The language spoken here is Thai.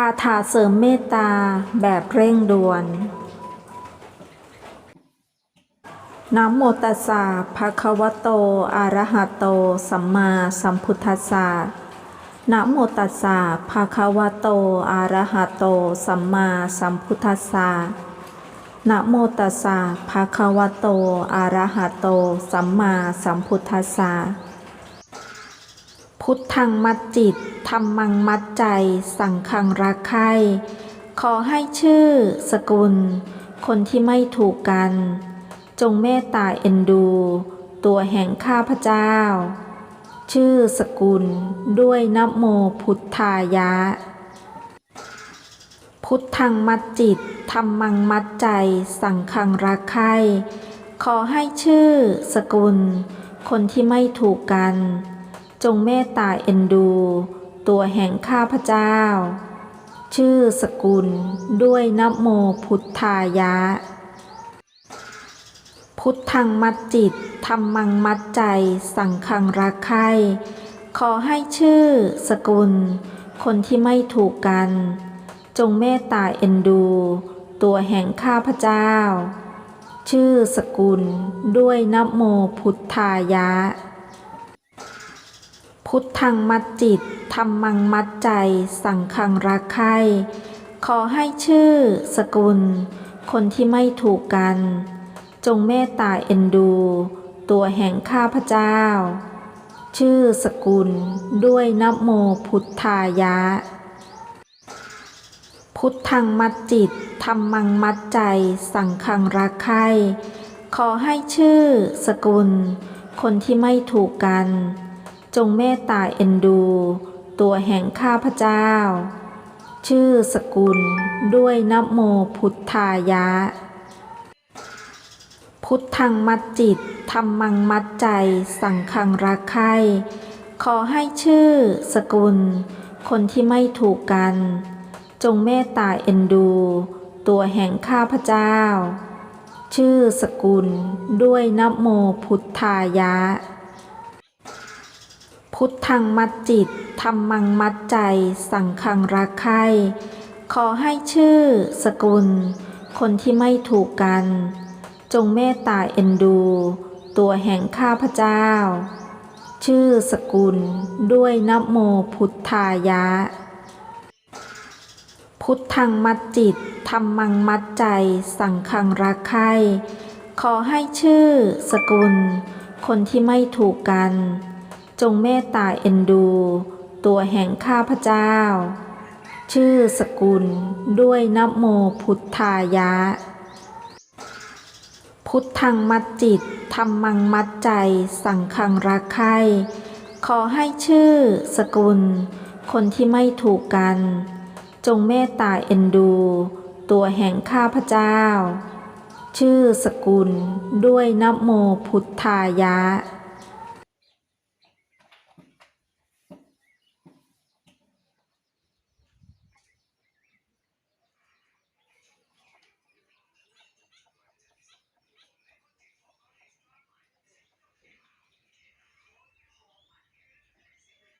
คาถาเสริมเมตตาแบบเร่งด่วนนะโมตัสสะภะคะวะโต อะระหะโต สัมมาสัมพุทธัสสะนะโมตัสสะภะคะวะโต อะระหะโต สัมมาสัมพุทธัสสะนะโมตัสสะภะคะวะโต อะระหะโต สัมมาสัมพุทธัสสะ พุทธังมัดจิตธรรมังมัดใจ สังขังรักใคร่ขอให้ชื่อ สกุล คนที่ไม่ถูกกัน จงเมตตาเอ็นดู ตัวแห่งข้าพเจ้า ชื่อสกุลด้วยนโมพุทธายะ พุทธังมัดจิตธรรมังมัดใจ สังขังรักใคร่ขอให้ชื่อ สกุล คนที่ไม่ถูกกัน จงเมตตาเอ็นดู ตัวแห่งข้าพเจ้า ชื่อสกุลด้วยนโมพุทธายะ พุทธังมัดจิตธรรมังมัดใจ สังขังรักใครขอให้ชื่อ สกุล คนที่ไม่ถูกกัน จงเมตตาเอ็นดู ตัวแห่งข้าพเจ้า ชื่อสกุลด้วยนโมพุทธายะ พุทธังมัดจิตธรรมังมัดใจ สังขังรักใคร่ขอให้ชื่อ สกุล คนที่ไม่ถูกกัน จงเมตตาเอ็นดู ตัวแห่งข้าพเจ้า ชื่อสกุลด้วยนโมพุทธายะ พุทธังมัดจิตธรรมังมัดใจ สังขังรักใคร่ขอให้ชื่อ สกุล คนที่ไม่ถูกกัน จงเมตตาเอ็นดู ตัวแห่งข้าพเจ้า ชื่อสกุลด้วยนโมพุทธายะ พุทธังมัดจิตธรรมังมัดใจ สังขังรักใคร่ขอให้ชื่อสกุล คนที่ไม่ถูกกัน จงเมตตาเอ็นดู ตัวแห่งข้าพเจ้า ชื่อสกุลด้วยนโมพุทธายะ พุทธังมัดจิตธรรมังมัดใจ สังขังรักใครขอให้ชื่อ สกุล คนที่ไม่ถูกกัน จงเมตตาเอ็นดู ตัวแห่งข้าพเจ้า ชื่อสกุลด้วยนโมพุทธายะ พุทธังมัดจิตธรรมังมัดใจ สังขังรักใครขอให้ชื่อ สกุล คนที่ไม่ถูกกัน จงเมตตาเอ็นดู ตัวแห่งข้าพเจ้า ชื่อสกุลด้วยนโมพุทธายะ พุทธังมัดจิตธรรมังมัดใจ สังขังรักใครขอให้ชื่อสกุล คนที่ไม่ถูกกัน จงเมตตาเอ็นดู ตัวแห่งข้าพเจ้า ชื่อสกุลด้วยนโมพุทธายะ